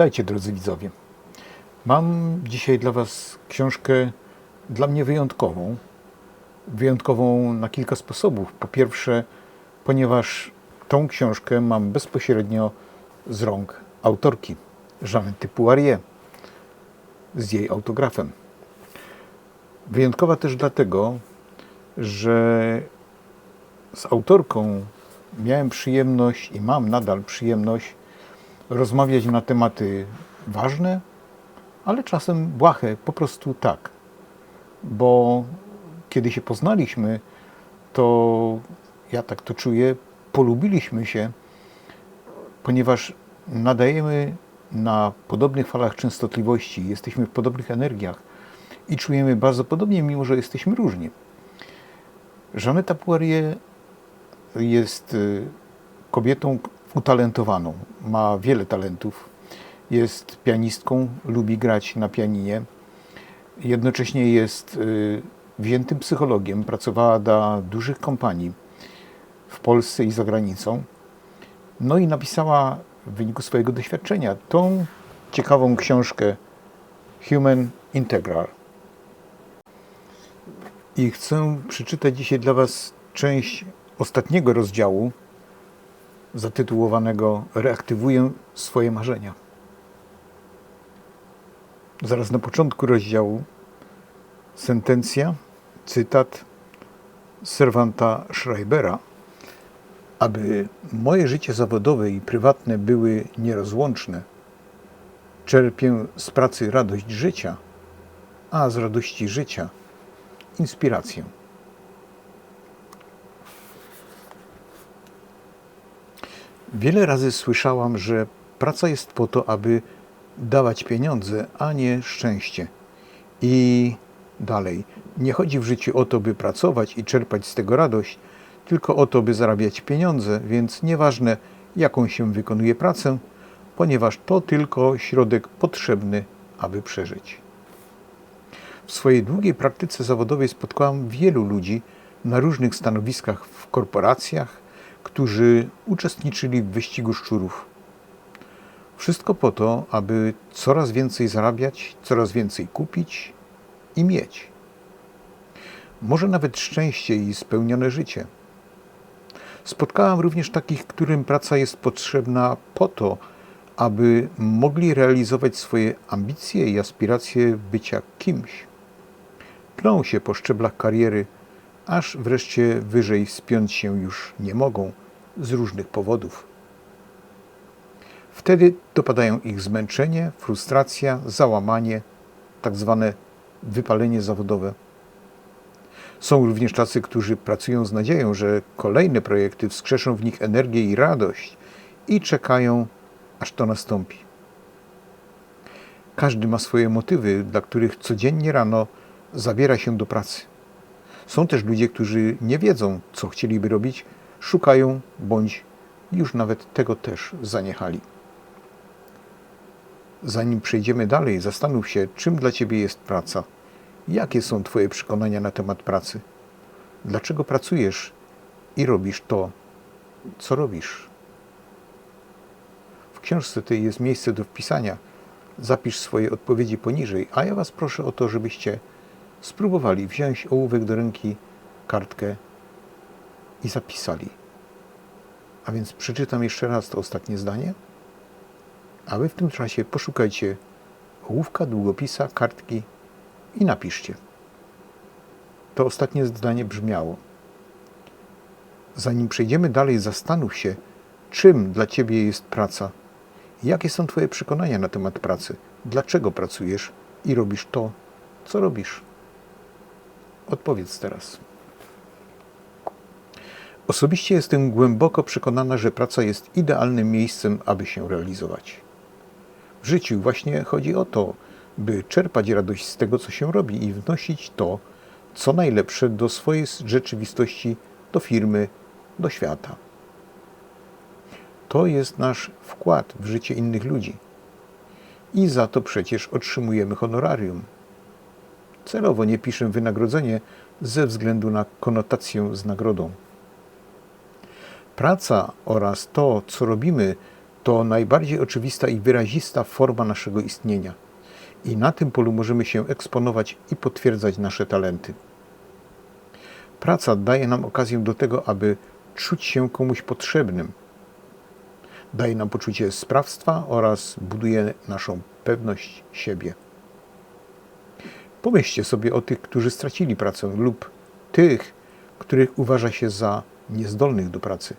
Witajcie drodzy widzowie. Mam dzisiaj dla Was książkę dla mnie wyjątkową. Wyjątkową na kilka sposobów. Po pierwsze, ponieważ tą książkę mam bezpośrednio z rąk autorki, Jeanette Poirier, z jej autografem. Wyjątkowa też dlatego, że z autorką miałem przyjemność i mam nadal przyjemność rozmawiać na tematy ważne, ale czasem błahe, po prostu tak. Bo kiedy się poznaliśmy, to ja tak to czuję, polubiliśmy się, ponieważ nadajemy na podobnych falach częstotliwości, jesteśmy w podobnych energiach i czujemy bardzo podobnie, mimo że jesteśmy różni. Jeanetta Poirier jest y, kobietą utalentowaną, ma wiele talentów. Jest pianistką, lubi grać na pianinie. Jednocześnie jest y, wziętym psychologiem, pracowała dla dużych kompanii w Polsce i za granicą. No i napisała w wyniku swojego doświadczenia tą ciekawą książkę Human Integral. I chcę przeczytać dzisiaj dla Was część ostatniego rozdziału zatytułowanego Reaktywuję swoje marzenia. Zaraz na początku rozdziału sentencja, cytat Serwanta Schreibera, aby moje życie zawodowe i prywatne były nierozłączne. Czerpię z pracy radość życia, a z radości życia inspirację. Wiele razy słyszałam, że praca jest po to, aby dawać pieniądze, a nie szczęście. I dalej. Nie chodzi w życiu o to, by pracować i czerpać z tego radość, tylko o to, by zarabiać pieniądze, więc nieważne, jaką się wykonuje pracę, ponieważ to tylko środek potrzebny, aby przeżyć. W swojej długiej praktyce zawodowej spotkałam wielu ludzi na różnych stanowiskach w korporacjach, którzy uczestniczyli w wyścigu szczurów. Wszystko po to, aby coraz więcej zarabiać, coraz więcej kupić i mieć. Może nawet szczęście i spełnione życie. Spotkałam również takich, którym praca jest potrzebna po to, aby mogli realizować swoje ambicje i aspiracje bycia kimś. Pną się po szczeblach kariery, aż wreszcie wyżej wspiąć się już nie mogą z różnych powodów. Wtedy dopadają ich zmęczenie, frustracja, załamanie, tak zwane wypalenie zawodowe. Są również tacy, którzy pracują z nadzieją, że kolejne projekty wskrzeszą w nich energię i radość i czekają, aż to nastąpi. Każdy ma swoje motywy, dla których codziennie rano zabiera się do pracy. Są też ludzie, którzy nie wiedzą, co chcieliby robić, szukają bądź już nawet tego też zaniechali. Zanim przejdziemy dalej, zastanów się, czym dla Ciebie jest praca. Jakie są Twoje przekonania na temat pracy? Dlaczego pracujesz i robisz to, co robisz? W książce tej jest miejsce do wpisania. Zapisz swoje odpowiedzi poniżej, a ja Was proszę o to, żebyście spróbowali wziąć ołówek do ręki, kartkę i zapisali. A więc przeczytam jeszcze raz to ostatnie zdanie, a wy w tym czasie poszukajcie ołówka, długopisa, kartki i napiszcie. To ostatnie zdanie brzmiało. Zanim przejdziemy dalej, zastanów się, czym dla Ciebie jest praca. Jakie są Twoje przekonania na temat pracy? Dlaczego pracujesz i robisz to, co robisz? Odpowiedz teraz. Osobiście jestem głęboko przekonana, że praca jest idealnym miejscem, aby się realizować. W życiu właśnie chodzi o to, by czerpać radość z tego, co się robi i wnosić to, co najlepsze do swojej rzeczywistości, do firmy, do świata. To jest nasz wkład w życie innych ludzi. I za to przecież otrzymujemy honorarium. Celowo nie piszę wynagrodzenie ze względu na konotację z nagrodą. Praca oraz to, co robimy, To najbardziej oczywista i wyrazista forma naszego istnienia. I na tym polu możemy się eksponować i potwierdzać nasze talenty. Praca daje nam okazję do tego, aby czuć się komuś potrzebnym. Daje nam poczucie sprawstwa oraz buduje naszą pewność siebie. Pomyślcie sobie o tych, którzy stracili pracę lub tych, których uważa się za niezdolnych do pracy.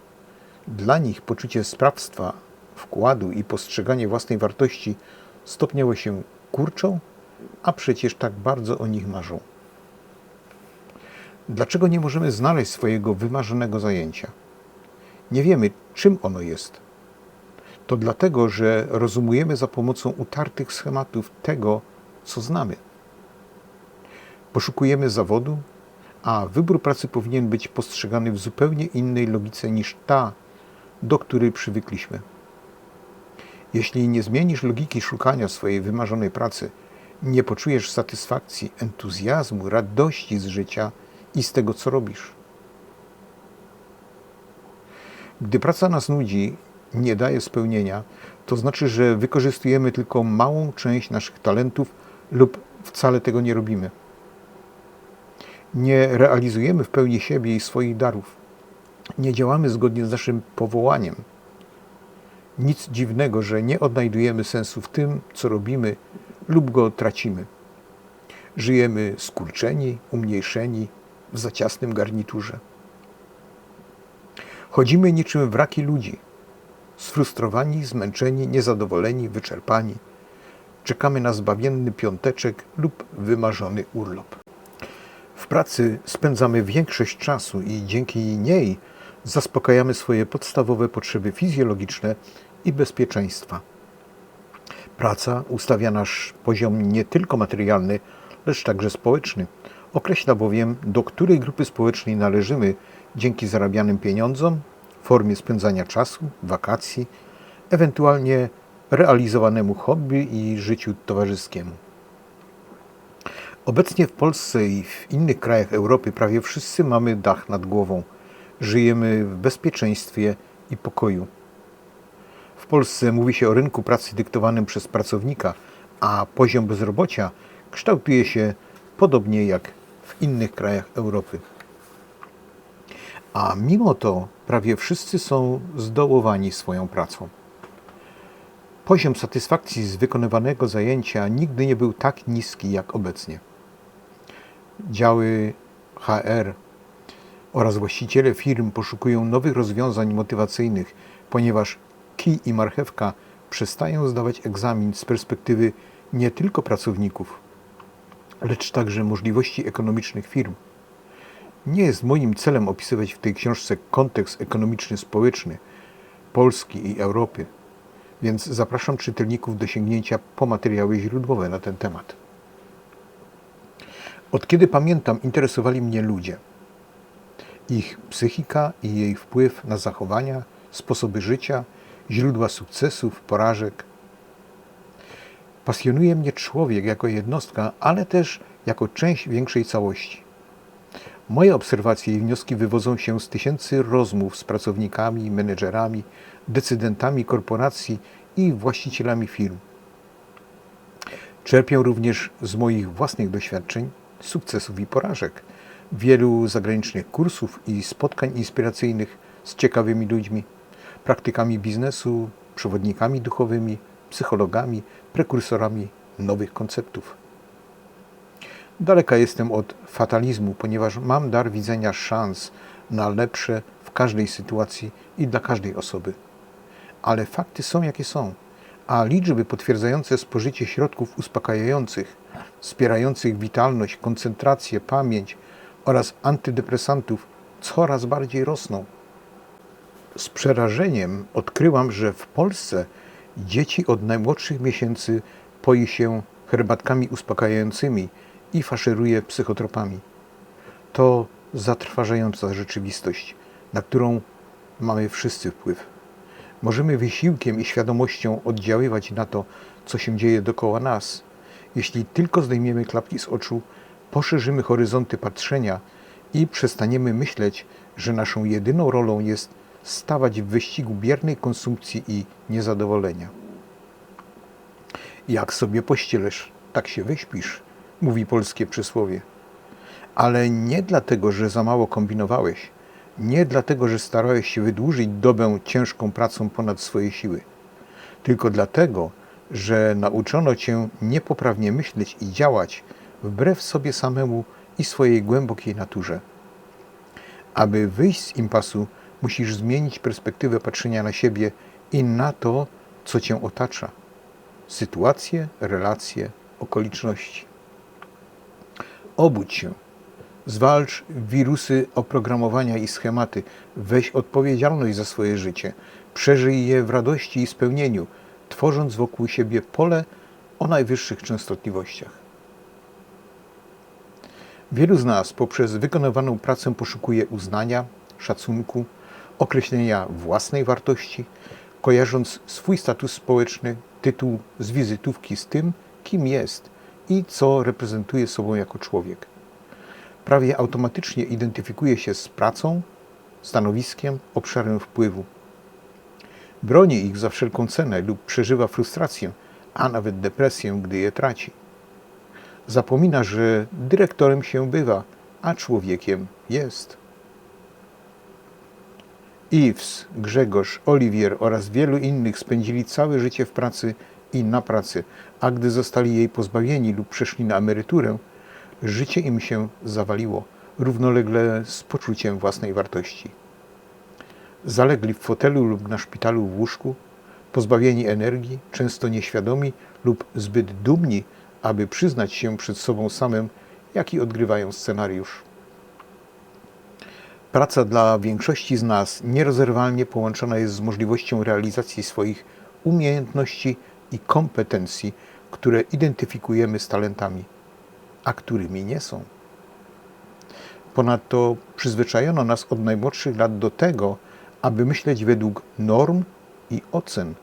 Dla nich poczucie sprawstwa, wkładu i postrzeganie własnej wartości stopniowo się kurczą, a przecież tak bardzo o nich marzą. Dlaczego nie możemy znaleźć swojego wymarzonego zajęcia? Nie wiemy, czym ono jest. To dlatego, że rozumujemy za pomocą utartych schematów tego, co znamy. Poszukujemy zawodu, a wybór pracy powinien być postrzegany w zupełnie innej logice niż ta, do której przywykliśmy. Jeśli nie zmienisz logiki szukania swojej wymarzonej pracy, nie poczujesz satysfakcji, entuzjazmu, radości z życia i z tego, co robisz. Gdy praca nas nudzi, nie daje spełnienia, to znaczy, że wykorzystujemy tylko małą część naszych talentów lub wcale tego nie robimy. Nie realizujemy w pełni siebie i swoich darów. Nie działamy zgodnie z naszym powołaniem. Nic dziwnego, że nie odnajdujemy sensu w tym, co robimy lub go tracimy. Żyjemy skurczeni, umniejszeni, w zaciasnym garniturze. Chodzimy niczym wraki ludzi, sfrustrowani, zmęczeni, niezadowoleni, wyczerpani. Czekamy na zbawienny piąteczek lub wymarzony urlop. W pracy spędzamy większość czasu i dzięki niej zaspokajamy swoje podstawowe potrzeby fizjologiczne i bezpieczeństwa. Praca ustawia nasz poziom nie tylko materialny, lecz także społeczny. Określa bowiem, do której grupy społecznej należymy dzięki zarabianym pieniądzom, formie spędzania czasu, wakacji, ewentualnie realizowanemu hobby i życiu towarzyskiemu. Obecnie w Polsce i w innych krajach Europy prawie wszyscy mamy dach nad głową. Żyjemy w bezpieczeństwie i pokoju. W Polsce mówi się o rynku pracy dyktowanym przez pracownika, a poziom bezrobocia kształtuje się podobnie jak w innych krajach Europy. A mimo to prawie wszyscy są zdołowani swoją pracą. Poziom satysfakcji z wykonywanego zajęcia nigdy nie był tak niski jak obecnie. Działy HR oraz właściciele firm poszukują nowych rozwiązań motywacyjnych, ponieważ kij i marchewka przestają zdawać egzamin z perspektywy nie tylko pracowników, lecz także możliwości ekonomicznych firm. Nie jest moim celem opisywać w tej książce kontekst ekonomiczny-społeczny Polski i Europy, więc zapraszam czytelników do sięgnięcia po materiały źródłowe na ten temat. Od kiedy pamiętam, interesowali mnie ludzie. Ich psychika i jej wpływ na zachowania, sposoby życia, źródła sukcesów, porażek. Pasjonuje mnie człowiek jako jednostka, ale też jako część większej całości. Moje obserwacje i wnioski wywodzą się z tysięcy rozmów z pracownikami, menedżerami, decydentami korporacji i właścicielami firm. Czerpię również z moich własnych doświadczeń, sukcesów i porażek, wielu zagranicznych kursów i spotkań inspiracyjnych z ciekawymi ludźmi, praktykami biznesu, przewodnikami duchowymi, psychologami, prekursorami nowych konceptów. Daleka jestem od fatalizmu, ponieważ mam dar widzenia szans na lepsze w każdej sytuacji i dla każdej osoby. Ale fakty są jakie są, a liczby potwierdzające spożycie środków uspokajających, wspierających witalność, koncentrację, pamięć oraz antydepresantów coraz bardziej rosną. Z przerażeniem odkryłam, że w Polsce dzieci od najmłodszych miesięcy poi się herbatkami uspokajającymi i faszeruje psychotropami. To zatrważająca rzeczywistość, na którą mamy wszyscy wpływ. Możemy wysiłkiem i świadomością oddziaływać na to, co się dzieje dookoła nas. Jeśli tylko zdejmiemy klapki z oczu, poszerzymy horyzonty patrzenia i przestaniemy myśleć, że naszą jedyną rolą jest stawać w wyścigu biernej konsumpcji i niezadowolenia. Jak sobie pościelesz, tak się wyśpisz, mówi polskie przysłowie. Ale nie dlatego, że za mało kombinowałeś, nie dlatego, że starałeś się wydłużyć dobę ciężką pracą ponad swoje siły, tylko dlatego, że nauczono cię niepoprawnie myśleć i działać wbrew sobie samemu i swojej głębokiej naturze. Aby wyjść z impasu, musisz zmienić perspektywę patrzenia na siebie i na to, co cię otacza sytuacje, relacje, okoliczności. Obudź się. Zwalcz wirusy oprogramowania i schematy. Weź odpowiedzialność za swoje życie. Przeżyj je w radości i spełnieniu, tworząc wokół siebie pole o najwyższych częstotliwościach. Wielu z nas poprzez wykonywaną pracę poszukuje uznania, szacunku, określenia własnej wartości, kojarząc swój status społeczny, tytuł z wizytówki z tym, kim jest i co reprezentuje sobą jako człowiek. Prawie automatycznie identyfikuje się z pracą, stanowiskiem, obszarem wpływu. Broni ich za wszelką cenę lub przeżywa frustrację, a nawet depresję, gdy je traci. Zapomina, że dyrektorem się bywa, a człowiekiem jest. Ives, Grzegorz, Oliwier oraz wielu innych spędzili całe życie w pracy i na pracy, a gdy zostali jej pozbawieni lub przeszli na emeryturę, życie im się zawaliło, równolegle z poczuciem własnej wartości. Zalegli w fotelu lub na szpitalu w łóżku, pozbawieni energii, często nieświadomi lub zbyt dumni, aby przyznać się przed sobą samym, jaki odgrywają scenariusz. Praca dla większości z nas nierozerwalnie połączona jest z możliwością realizacji swoich umiejętności i kompetencji, które identyfikujemy z talentami, a którymi nie są. Ponadto przyzwyczajono nas od najmłodszych lat do tego, aby myśleć według norm i ocen,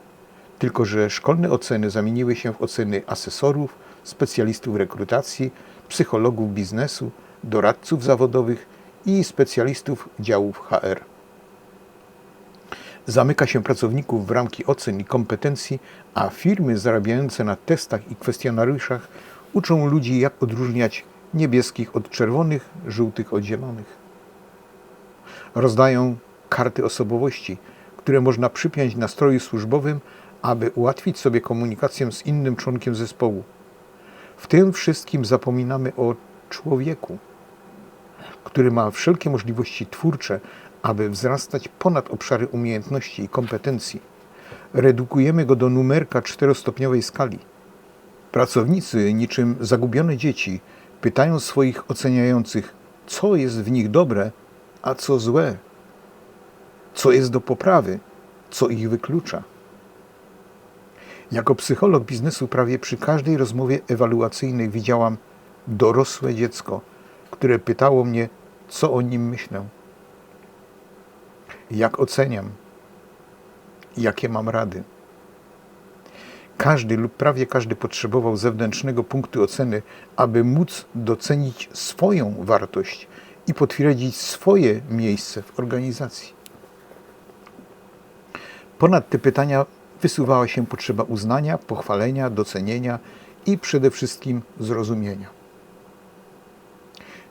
tylko że szkolne oceny zamieniły się w oceny asesorów, specjalistów rekrutacji, psychologów biznesu, doradców zawodowych i specjalistów działów HR. Zamyka się pracowników w ramki ocen i kompetencji, a firmy zarabiające na testach i kwestionariuszach uczą ludzi, jak odróżniać niebieskich od czerwonych, żółtych od zielonych. Rozdają karty osobowości, które można przypiąć na stroju służbowym, aby ułatwić sobie komunikację z innym członkiem zespołu. W tym wszystkim zapominamy o człowieku który ma wszelkie możliwości twórcze, aby wzrastać ponad obszary umiejętności i kompetencji. Redukujemy go do numerka czterostopniowej skali. Pracownicy, niczym zagubione dzieci, pytają swoich oceniających, co jest w nich dobre, a co złe, co jest do poprawy, co ich wyklucza. Jako psycholog biznesu prawie przy każdej rozmowie ewaluacyjnej widziałam dorosłe dziecko, które pytało mnie, co o nim myślę, jak oceniam, jakie mam rady. Każdy lub prawie każdy potrzebował zewnętrznego punktu oceny, aby móc docenić swoją wartość i potwierdzić swoje miejsce w organizacji. Ponad te pytania wysuwała się potrzeba uznania, pochwalenia, docenienia i przede wszystkim zrozumienia.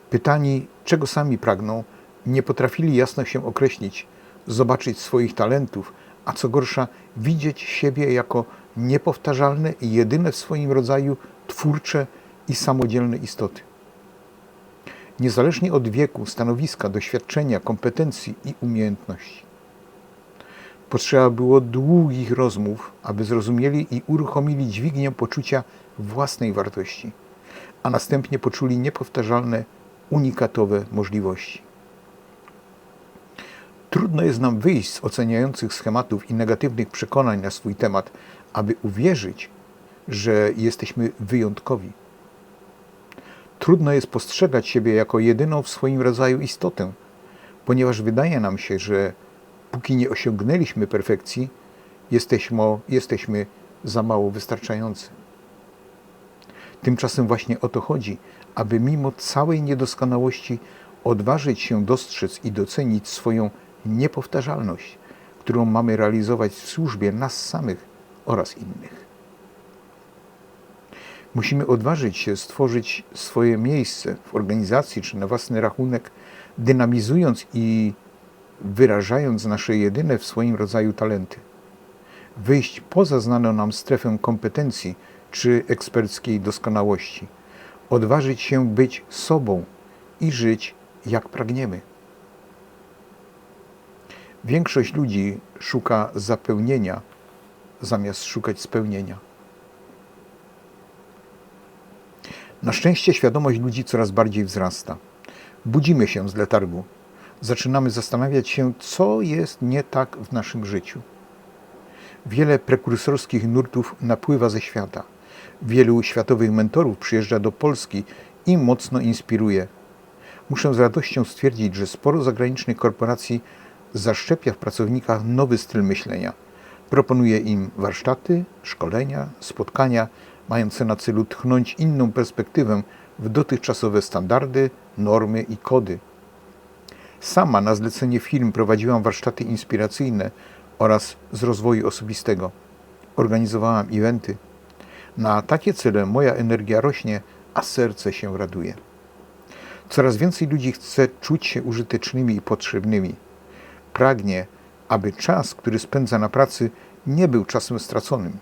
Pytani, czego sami pragną, nie potrafili jasno się określić, zobaczyć swoich talentów, a co gorsza, widzieć siebie jako niepowtarzalne i jedyne w swoim rodzaju twórcze i samodzielne istoty. Niezależnie od wieku, stanowiska, doświadczenia, kompetencji i umiejętności. Potrzeba było długich rozmów, aby zrozumieli i uruchomili dźwignię poczucia własnej wartości, a następnie poczuli niepowtarzalne unikatowe możliwości. Trudno jest nam wyjść z oceniających schematów i negatywnych przekonań na swój temat, aby uwierzyć, że jesteśmy wyjątkowi. Trudno jest postrzegać siebie jako jedyną w swoim rodzaju istotę, ponieważ wydaje nam się, że póki nie osiągnęliśmy perfekcji, jesteśmy, jesteśmy za mało wystarczający. Tymczasem właśnie o to chodzi, aby mimo całej niedoskonałości odważyć się dostrzec i docenić swoją niepowtarzalność, którą mamy realizować w służbie nas samych oraz innych. Musimy odważyć się stworzyć swoje miejsce w organizacji czy na własny rachunek, dynamizując i wyrażając nasze jedyne w swoim rodzaju talenty. Wyjść poza znaną nam strefę kompetencji czy eksperckiej doskonałości. Odważyć się być sobą i żyć jak pragniemy. Większość ludzi szuka zapełnienia zamiast szukać spełnienia. Na szczęście świadomość ludzi coraz bardziej wzrasta. Budzimy się z letargu. Zaczynamy zastanawiać się, co jest nie tak w naszym życiu. Wiele prekursorskich nurtów napływa ze świata. Wielu światowych mentorów przyjeżdża do Polski i mocno inspiruje. Muszę z radością stwierdzić, że sporo zagranicznych korporacji zaszczepia w pracownikach nowy styl myślenia. Proponuje im warsztaty, szkolenia, spotkania mające na celu tchnąć inną perspektywę w dotychczasowe standardy, normy i kody. Sama na zlecenie firm prowadziłam warsztaty inspiracyjne oraz z rozwoju osobistego. Organizowałam eventy. Na takie cele moja energia rośnie, a serce się raduje. Coraz więcej ludzi chce czuć się użytecznymi i potrzebnymi. Pragnie, aby czas, który spędza na pracy, nie był czasem straconym.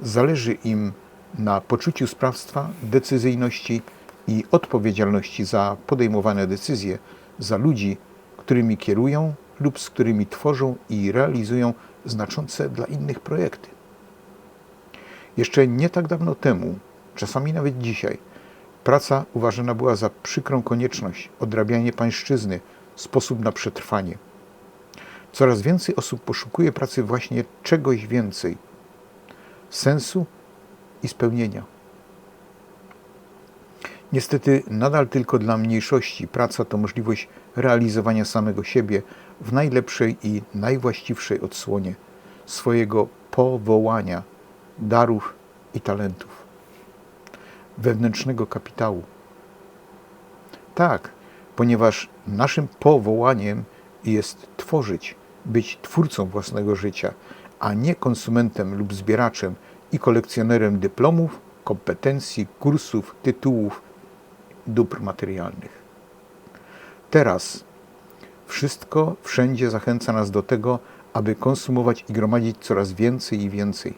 Zależy im na poczuciu sprawstwa, decyzyjności i odpowiedzialności za podejmowane decyzje, za ludzi, którymi kierują lub z którymi tworzą i realizują znaczące dla innych projekty. Jeszcze nie tak dawno temu, czasami nawet dzisiaj, praca uważana była za przykrą konieczność, odrabianie pańszczyzny, sposób na przetrwanie. Coraz więcej osób poszukuje pracy właśnie czegoś więcej sensu i spełnienia. Niestety, nadal tylko dla mniejszości praca to możliwość realizowania samego siebie w najlepszej i najwłaściwszej odsłonie swojego powołania, darów i talentów, wewnętrznego kapitału. Tak, ponieważ naszym powołaniem jest tworzyć, być twórcą własnego życia, a nie konsumentem lub zbieraczem i kolekcjonerem dyplomów, kompetencji, kursów, tytułów, dóbr materialnych. Teraz wszystko wszędzie zachęca nas do tego, aby konsumować i gromadzić coraz więcej i więcej.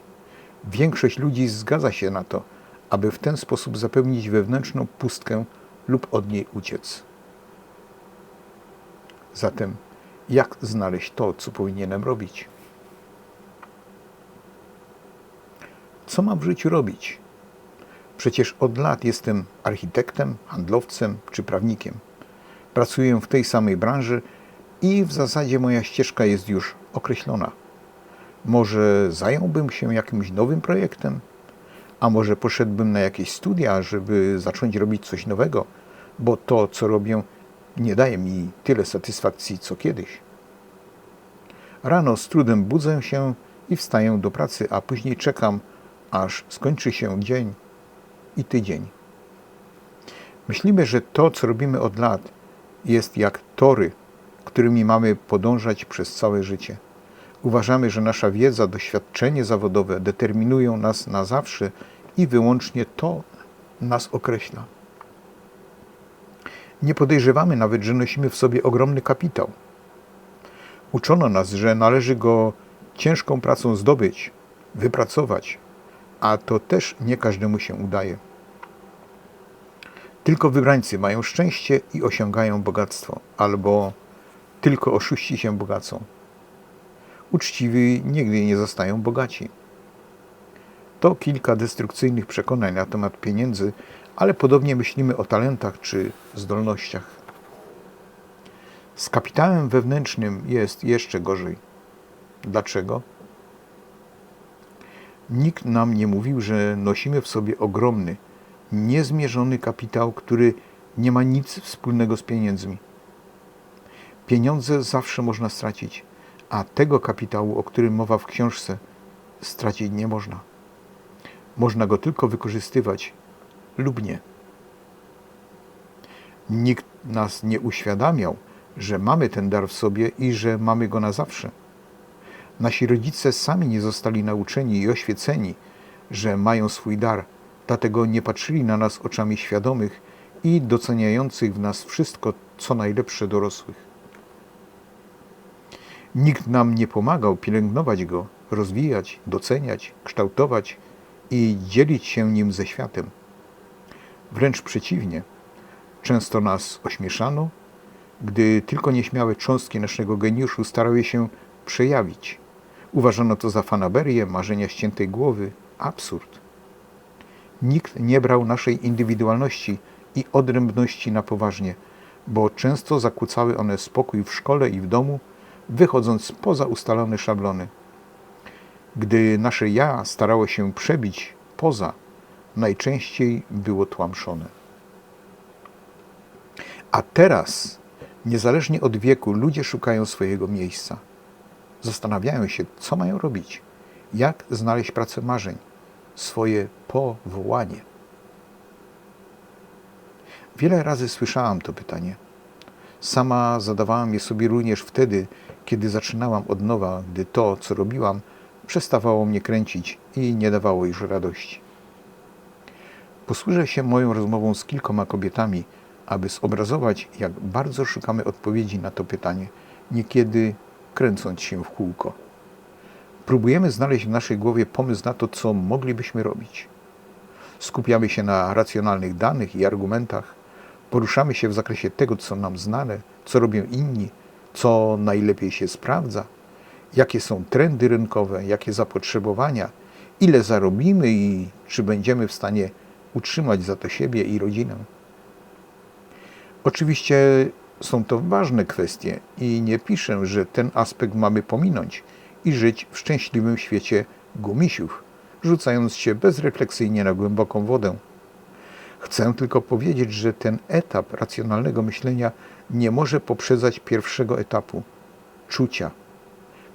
Większość ludzi zgadza się na to, aby w ten sposób zapełnić wewnętrzną pustkę lub od niej uciec. Zatem, jak znaleźć to, co powinienem robić? Co mam w życiu robić? Przecież od lat jestem architektem, handlowcem czy prawnikiem. Pracuję w tej samej branży i w zasadzie moja ścieżka jest już określona. Może zająłbym się jakimś nowym projektem? A może poszedłbym na jakieś studia, żeby zacząć robić coś nowego, bo to, co robię, nie daje mi tyle satysfakcji co kiedyś. Rano z trudem budzę się i wstaję do pracy, a później czekam, aż skończy się dzień i tydzień. Myślimy, że to, co robimy od lat, jest jak tory, którymi mamy podążać przez całe życie. Uważamy, że nasza wiedza, doświadczenie zawodowe determinują nas na zawsze i wyłącznie to nas określa. Nie podejrzewamy nawet, że nosimy w sobie ogromny kapitał. Uczono nas, że należy go ciężką pracą zdobyć, wypracować, a to też nie każdemu się udaje. Tylko wybrańcy mają szczęście i osiągają bogactwo, albo tylko oszuści się bogacą. Uczciwi nigdy nie zostają bogaci. To kilka destrukcyjnych przekonań na temat pieniędzy, ale podobnie myślimy o talentach czy zdolnościach. Z kapitałem wewnętrznym jest jeszcze gorzej. Dlaczego? Nikt nam nie mówił, że nosimy w sobie ogromny, niezmierzony kapitał, który nie ma nic wspólnego z pieniędzmi. Pieniądze zawsze można stracić, a tego kapitału, o którym mowa w książce, stracić nie można. Można go tylko wykorzystywać lub nie. Nikt nas nie uświadamiał, że mamy ten dar w sobie i że mamy go na zawsze. Nasi rodzice sami nie zostali nauczeni i oświeceni, że mają swój dar, dlatego nie patrzyli na nas oczami świadomych i doceniających w nas wszystko, co najlepsze dorosłych. Nikt nam nie pomagał pielęgnować go, rozwijać, doceniać, kształtować i dzielić się nim ze światem. Wręcz przeciwnie, często nas ośmieszano, gdy tylko nieśmiałe cząstki naszego geniuszu starały się przejawić. Uważano to za fanaberię, marzenia ściętej głowy, absurd. Nikt nie brał naszej indywidualności i odrębności na poważnie, bo często zakłócały one spokój w szkole i w domu, wychodząc poza ustalone szablony. Gdy nasze ja starało się przebić poza, najczęściej było tłamszone. A teraz, niezależnie od wieku, ludzie szukają swojego miejsca. Zastanawiają się, co mają robić, jak znaleźć pracę marzeń, swoje powołanie. Wiele razy słyszałam to pytanie. Sama zadawałam je sobie również wtedy, kiedy zaczynałam od nowa, gdy to, co robiłam, przestawało mnie kręcić i nie dawało już radości. Posłużę się moją rozmową z kilkoma kobietami, aby zobrazować, jak bardzo szukamy odpowiedzi na to pytanie, niekiedy kręcąc się w kółko. Próbujemy znaleźć w naszej głowie pomysł na to, co moglibyśmy robić. Skupiamy się na racjonalnych danych i argumentach, poruszamy się w zakresie tego, co nam znane, co robią inni, co najlepiej się sprawdza, jakie są trendy rynkowe, jakie zapotrzebowania, ile zarobimy i czy będziemy w stanie utrzymać za to siebie i rodzinę. Oczywiście są to ważne kwestie i nie piszę, że ten aspekt mamy pominąć i żyć w szczęśliwym świecie gumisiów, rzucając się bezrefleksyjnie na głęboką wodę. Chcę tylko powiedzieć, że ten etap racjonalnego myślenia nie może poprzedzać pierwszego etapu czucia,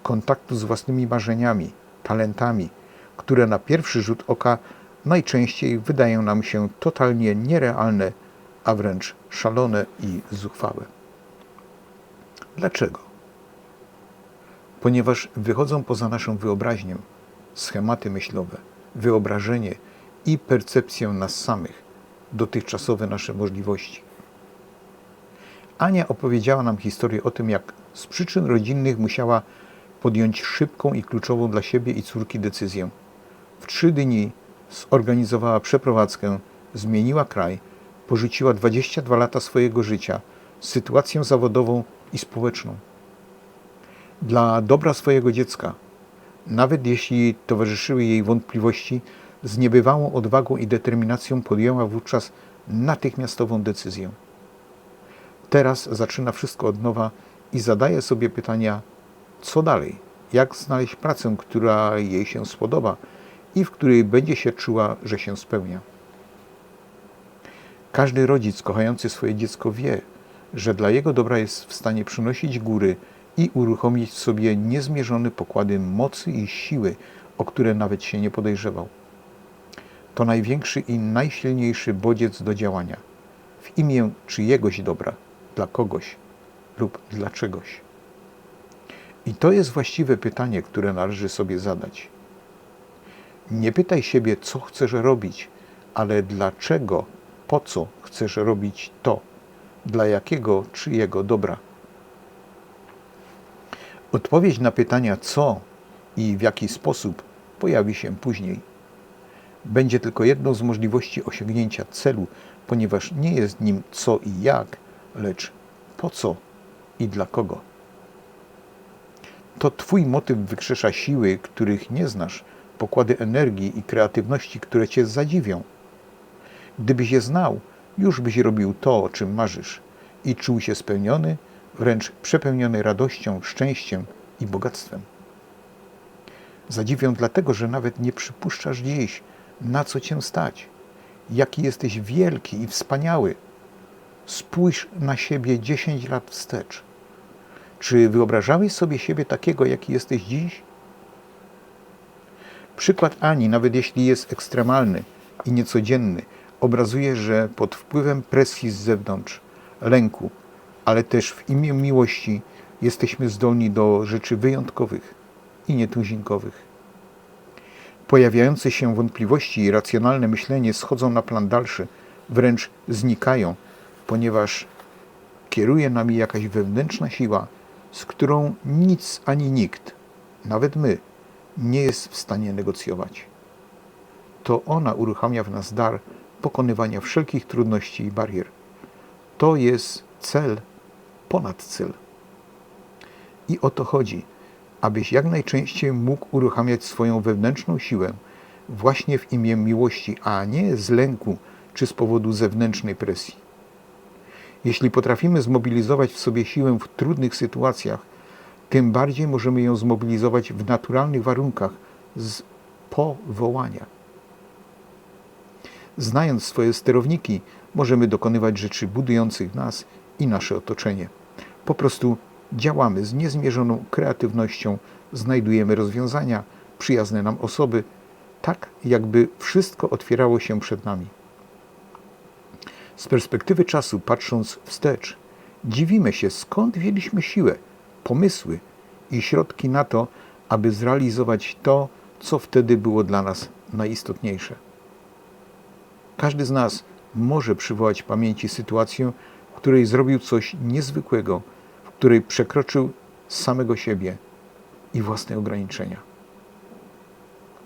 kontaktu z własnymi marzeniami, talentami, które na pierwszy rzut oka najczęściej wydają nam się totalnie nierealne, a wręcz szalone i zuchwałe. Dlaczego? Ponieważ wychodzą poza naszą wyobraźnię, schematy myślowe, wyobrażenie i percepcję nas samych, dotychczasowe nasze możliwości. Ania opowiedziała nam historię o tym, jak z przyczyn rodzinnych musiała podjąć szybką i kluczową dla siebie i córki decyzję. W trzy dni zorganizowała przeprowadzkę, zmieniła kraj, porzuciła 22 lata swojego życia, sytuację zawodową i społeczną. Dla dobra swojego dziecka, nawet jeśli towarzyszyły jej wątpliwości, z niebywałą odwagą i determinacją podjęła wówczas natychmiastową decyzję. Teraz zaczyna wszystko od nowa i zadaje sobie pytania, co dalej, jak znaleźć pracę, która jej się spodoba i w której będzie się czuła, że się spełnia. Każdy rodzic kochający swoje dziecko wie, że dla jego dobra jest w stanie przynosić góry i uruchomić w sobie niezmierzone pokłady mocy i siły, o które nawet się nie podejrzewał. To największy i najsilniejszy bodziec do działania w imię czyjegoś dobra, dla kogoś lub dla czegoś. I to jest właściwe pytanie, które należy sobie zadać. Nie pytaj siebie, co chcesz robić, ale dlaczego, po co chcesz robić to, dla jakiego, czyjego dobra. Odpowiedź na pytania co i w jaki sposób pojawi się później. Będzie tylko jedną z możliwości osiągnięcia celu, ponieważ nie jest nim co i jak, lecz po co i dla kogo. To Twój motyw wykrzesza siły, których nie znasz, pokłady energii i kreatywności, które Cię zadziwią. Gdybyś je znał, już byś robił to, o czym marzysz i czuł się spełniony, wręcz przepełniony radością, szczęściem i bogactwem. Zadziwią dlatego, że nawet nie przypuszczasz dziś, na co cię stać, jaki jesteś wielki i wspaniały. Spójrz na siebie 10 lat wstecz. Czy wyobrażałeś sobie siebie takiego, jaki jesteś dziś? Przykład Ani, nawet jeśli jest ekstremalny i niecodzienny, obrazuje, że pod wpływem presji z zewnątrz, lęku, ale też w imię miłości jesteśmy zdolni do rzeczy wyjątkowych i nietuzinkowych. Pojawiające się wątpliwości i racjonalne myślenie schodzą na plan dalszy, wręcz znikają, ponieważ kieruje nami jakaś wewnętrzna siła, z którą nic ani nikt, nawet my, nie jest w stanie negocjować. To ona uruchamia w nas dar pokonywania wszelkich trudności i barier. To jest cel ponad cel. I o to chodzi, abyś jak najczęściej mógł uruchamiać swoją wewnętrzną siłę właśnie w imię miłości, a nie z lęku czy z powodu zewnętrznej presji. Jeśli potrafimy zmobilizować w sobie siłę w trudnych sytuacjach, tym bardziej możemy ją zmobilizować w naturalnych warunkach z powołania. Znając swoje sterowniki, możemy dokonywać rzeczy budujących nas i nasze otoczenie. Po prostu działamy z niezmierzoną kreatywnością, znajdujemy rozwiązania, przyjazne nam osoby, tak jakby wszystko otwierało się przed nami. Z perspektywy czasu, patrząc wstecz, dziwimy się, skąd wzięliśmy siłę, pomysły i środki na to, aby zrealizować to, co wtedy było dla nas najistotniejsze. Każdy z nas może przywołać w pamięci sytuację, w której zrobił coś niezwykłego, w której przekroczył samego siebie i własne ograniczenia.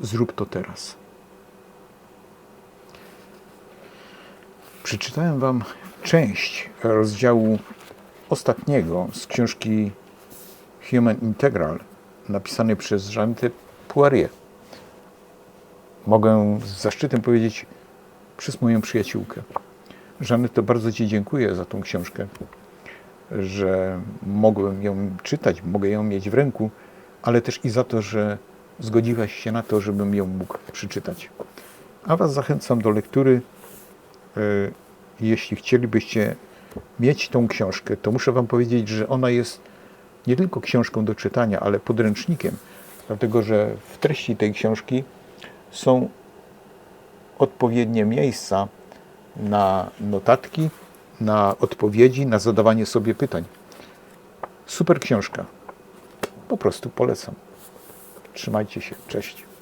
Zrób to teraz. Przeczytałem Wam część rozdziału ostatniego z książki Human Integral, napisanej przez Jeanette Poirier. Mogę z zaszczytem powiedzieć przez moją przyjaciółkę. Jeanette, to bardzo Ci dziękuję za tą książkę, że mogłem ją czytać, mogę ją mieć w ręku, ale też i za to, że zgodziłaś się na to, żebym ją mógł przeczytać. A Was zachęcam do lektury. E, Jeśli chcielibyście mieć tą książkę, to muszę Wam powiedzieć, że ona jest nie tylko książką do czytania, ale podręcznikiem, dlatego że w treści tej książki są odpowiednie miejsca na notatki, na odpowiedzi, na zadawanie sobie pytań. Super książka. Po prostu polecam. Trzymajcie się. Cześć.